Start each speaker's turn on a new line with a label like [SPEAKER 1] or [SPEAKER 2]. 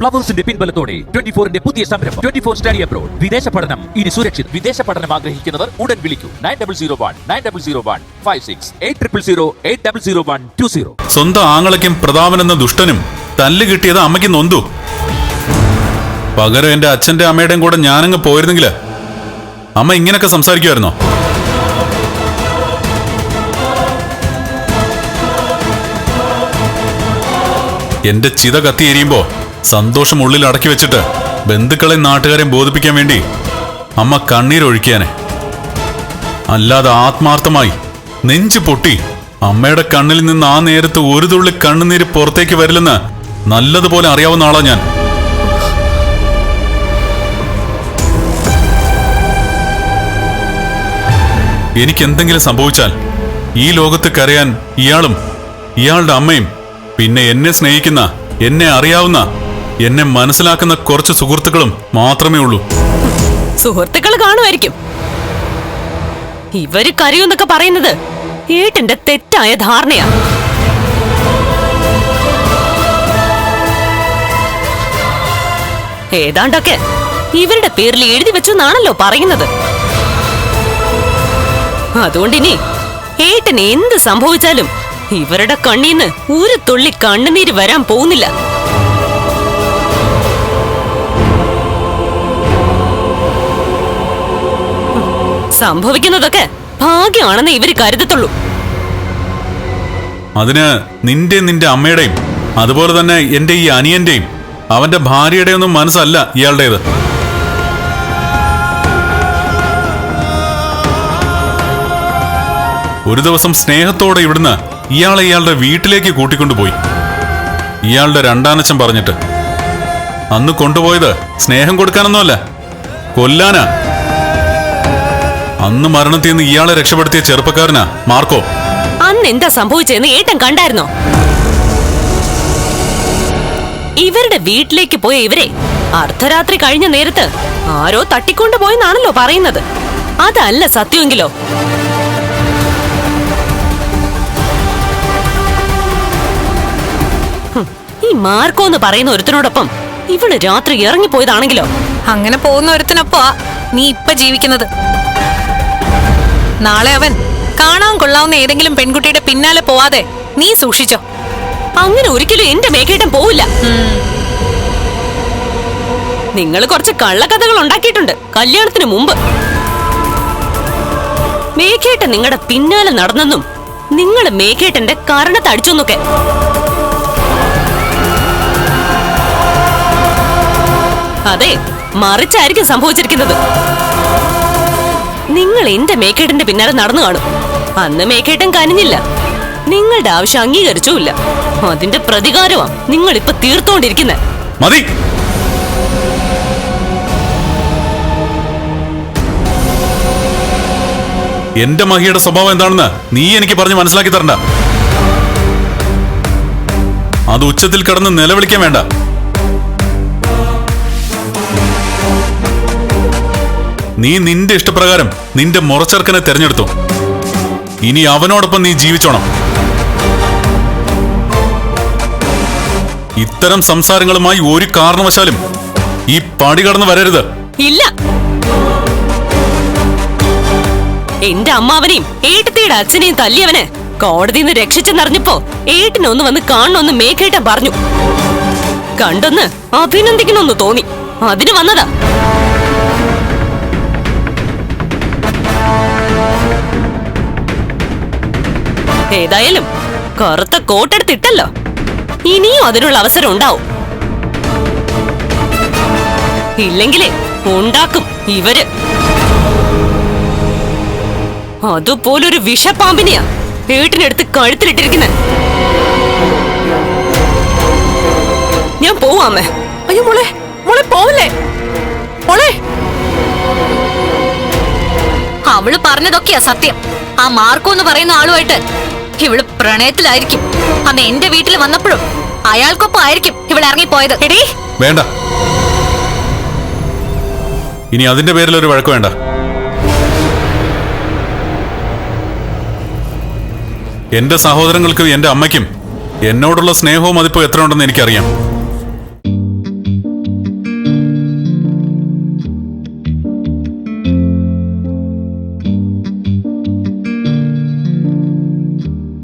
[SPEAKER 1] പ്ലവേഴ്സിന്റെ പിൻബലത്തോടെ twenty ഫോറിന്റെ പുതിയ സംരംഭം. Twenty four study abroad. വിദേശ പഠനം. ഇനി സുരക്ഷിത്. വിദേശ പഠനം ആഗ്രഹിക്കുന്നവർ ഉടൻ വിളിക്കൂ. Nine double zero one nine double zero one five six eight triple zero eight double zero one two zero.
[SPEAKER 2] സ്വന്തം ആങ്ങളയ്ക്കും പ്രതാപൻ എന്ന ദുഷ്ടനും തല്ല് കിട്ടിയത് അമ്മയ്ക്ക് നൊന്തു. പകരം എന്റെ അച്ഛന്റെ അമ്മയുടെയും കൂടെ ഞാനങ്ങ് പോയിരുന്നെങ്കിൽ അമ്മ ഇങ്ങനൊക്കെ സംസാരിക്കുമായിരുന്നോ? എന്റെ ചിത കത്തിയെരിയുമ്പോ സന്തോഷം ഉള്ളിൽ അടക്കി വെച്ചിട്ട് ബന്ധുക്കളെയും നാട്ടുകാരെയും ബോധിപ്പിക്കാൻ വേണ്ടി അമ്മ കണ്ണീരൊഴിക്കാനെ അല്ലാതെ ആത്മാർത്ഥമായി നെഞ്ചു പൊട്ടി അമ്മയുടെ കണ്ണിൽ നിന്ന് ആ നേരത്ത് ഒരു തുള്ളി കണ്ണുനീര് പുറത്തേക്ക് വരില്ലെന്ന് നല്ലതുപോലെ അറിയാവുന്ന ആളാ ഞാൻ. എനിക്ക് എന്തെങ്കിലും സംഭവിച്ചാൽ ഈ ലോകത്ത് കരയാൻ ഇയാളും ഇയാളുടെ അമ്മയും പിന്നെ എന്നെ സ്നേഹിക്കുന്ന എന്നെ അറിയാവുന്ന എന്നെ മനസ്സിലാക്കുന്ന കുറച്ച് സുഹൃത്തുക്കളും മാത്രമേ ഉള്ളൂ.
[SPEAKER 3] സുഹൃത്തുക്കൾ കാണുമായിരിക്കും. ഇവർ കരയൂന്നൊക്കെ പറയുന്നത് ഏട്ടന്റെ തെറ്റായ ധാരണയാ. ഏതാണ്ടൊക്കെ ഇവരുടെ പേരിൽ എഴുതി വെച്ചു എന്നാണല്ലോ പറയുന്നത്. അതുകൊണ്ടിനി ഏട്ടന് എന്ത് സംഭവിച്ചാലും ഇവരുടെ കണ്ണീന്ന് ഒരു തുള്ളി കണ്ണുനീര് വരാൻ പോകുന്നില്ല. സംഭവിക്കുന്നതൊക്കെ ഭാഗ്യമാണെന്ന് ഇവർ കരുതത്തുള്ളൂ.
[SPEAKER 2] അതിന് നിന്റെ നിന്റെ അമ്മയുടെയും അതുപോലെ തന്നെ എന്റെ ഈ അനിയന്റെയും അവന്റെ ഭാര്യയുടെ ഒന്നും മനസ്സല്ല ഇയാളുടേത്. ഒരു ദിവസം സ്നേഹത്തോടെ ഇവിടുന്ന് ഇയാളെ ഇയാളുടെ വീട്ടിലേക്ക് കൂട്ടിക്കൊണ്ടുപോയി. ഇയാളുടെ രണ്ടാനച്ഛൻ പറഞ്ഞിട്ട് അന്ന് കൊണ്ടുപോയത് സ്നേഹം കൊടുക്കാനൊന്നുമല്ല കൊല്ലാനാ. അന്ന് മരണത്തിൽ നിന്ന് ഇയാളെ രക്ഷപ്പെടുത്തിയ ചെറുപ്പക്കാരനാ മാർക്കോ.
[SPEAKER 3] അന്ന് എന്താ സംഭവിച്ചതെന്ന് ഏട്ടൻ കണ്ടായിരുന്നോ? ഇവരുടെ വീട്ടിലേക്ക് പോയ ഇവരെ അർദ്ധരാത്രി കഴിഞ്ഞ നേരത്ത് ആരോ തട്ടിക്കൊണ്ടുപോയെന്നാണല്ലോ പറയുന്നത്. അതല്ല സത്യമെങ്കിലോ? ഈ മാർക്കോ എന്ന് പറയുന്ന ഒരുത്തനോടൊപ്പം ഇവൾ രാത്രി ഇറങ്ങിപ്പോയതാണെങ്കിലോ?
[SPEAKER 4] അങ്ങനെ പോകുന്ന ഒരുത്തിനൊപ്പ നീ ഇപ്പൊ ജീവിക്കുന്നത്. നാളെ അവൻ കാണാൻ കൊള്ളാവുന്ന ഏതെങ്കിലും പെൺകുട്ടിയുടെ പിന്നാലെ പോവാതെ നീ സൂക്ഷിച്ചോ.
[SPEAKER 3] അങ്ങനെ ഒരിക്കലും എന്റെ മേഘേട്ടൻ പോവില്ല. നിങ്ങൾ കുറച്ച് കള്ളക്കഥകൾ ഉണ്ടാക്കിയിട്ടുണ്ട്. കല്യാണത്തിന് മുമ്പ്. മേഘേട്ടൻ നിങ്ങളുടെ പിന്നാലെ നടന്നെന്നും നിങ്ങൾ മേഘേട്ടന്റെ കരണത്തടിച്ചെന്നൊക്കെ അതെ മറിച്ചായിരിക്കും സംഭവിച്ചിരിക്കുന്നത്. നിങ്ങൾ എന്റെ മേക്കേട്ടന്റെ പിന്നാലെ നടന്നു കാണും. അന്ന് മേക്കേട്ടൻ കനിഞ്ഞില്ല. നിങ്ങളുടെ ആവശ്യം അംഗീകരിച്ചുമില്ല. അതിന്റെ പ്രതികാരമാ നിങ്ങൾ ഇപ്പൊ തീർത്തോണ്ടിരിക്കുന്നത്
[SPEAKER 2] മതി. എന്റെ മഹിയുടെ സ്വഭാവം എന്താണെന്ന് നീ എനിക്ക് പറഞ്ഞ് മനസ്സിലാക്കി തരണ്ട. അത് ഉച്ചത്തിൽ കടന്ന് നിലവിളിക്കാൻ വേണ്ട. നീ നിന്റെ ഇഷ്ടപ്രകാരം നിന്റെ മുറച്ചെറുക്കനെ തെരഞ്ഞെടുത്തു. ഇനി അവനോടൊപ്പം നീ ജീവിച്ചോണം. ഇത്തരം സംസാരങ്ങളുമായി ഒരു കാരണവശാലും ഈ പടി കടന്നു വരരുത്.
[SPEAKER 3] ഇല്ല. എന്റെ അമ്മാവനെയും ഏട്ടത്തിയുടെ അച്ഛനെയും തല്ലിയവന് കോടതിയിൽ നിന്ന് രക്ഷിച്ചെന്നറിഞ്ഞപ്പോ ഏട്ടനൊന്ന് വന്ന് കാണണമെന്ന് മേഘേട്ടൻ പറഞ്ഞു. കണ്ടൊന്ന് അഭിനന്ദിക്കണമെന്ന് തോന്നി. അതിന് വന്നതാ. ഏതായാലും കറുത്ത കോട്ടെടുത്തിട്ടല്ലോ ഇനിയും അതിനുള്ള അവസരം ഉണ്ടാവും. ഇല്ലെങ്കിലേ ഉണ്ടാക്കും ഇവർ. അതുപോലൊരു വിഷപ്പാമ്പിനെയാ വീട്ടിനടുത്ത് കഴുത്തിലിട്ടിരിക്കുന്നത് ഞാൻ പോവാമേ
[SPEAKER 4] അയ്യോ മോളെ മോളെ പോവല്ലേ? മോളെ.
[SPEAKER 5] അവൾ പറഞ്ഞതൊക്കെയാ സത്യം. ആ മാർക്കോ എന്ന് പറയുന്ന ആളുമായിട്ട് ഇവൾ പ്രണയത്തിലായിരിക്കും. അന്ന് എന്റെ വീട്ടിൽ വന്നപ്പോഴും അയാൾക്കൊപ്പം ആയിരിക്കും ഇവൾ ഇറങ്ങിപ്പോയത്.
[SPEAKER 4] എടീ.
[SPEAKER 2] വേണ്ട. ഇനി അതിന്റെ പേരിൽ ഒരു വഴക്ക് വേണ്ട. എന്റെ സഹോദരങ്ങൾക്കും എന്റെ അമ്മയ്ക്കും എന്നോടുള്ള സ്നേഹവും അതിപ്പോ എത്ര ഉണ്ടെന്ന് എനിക്കറിയാം.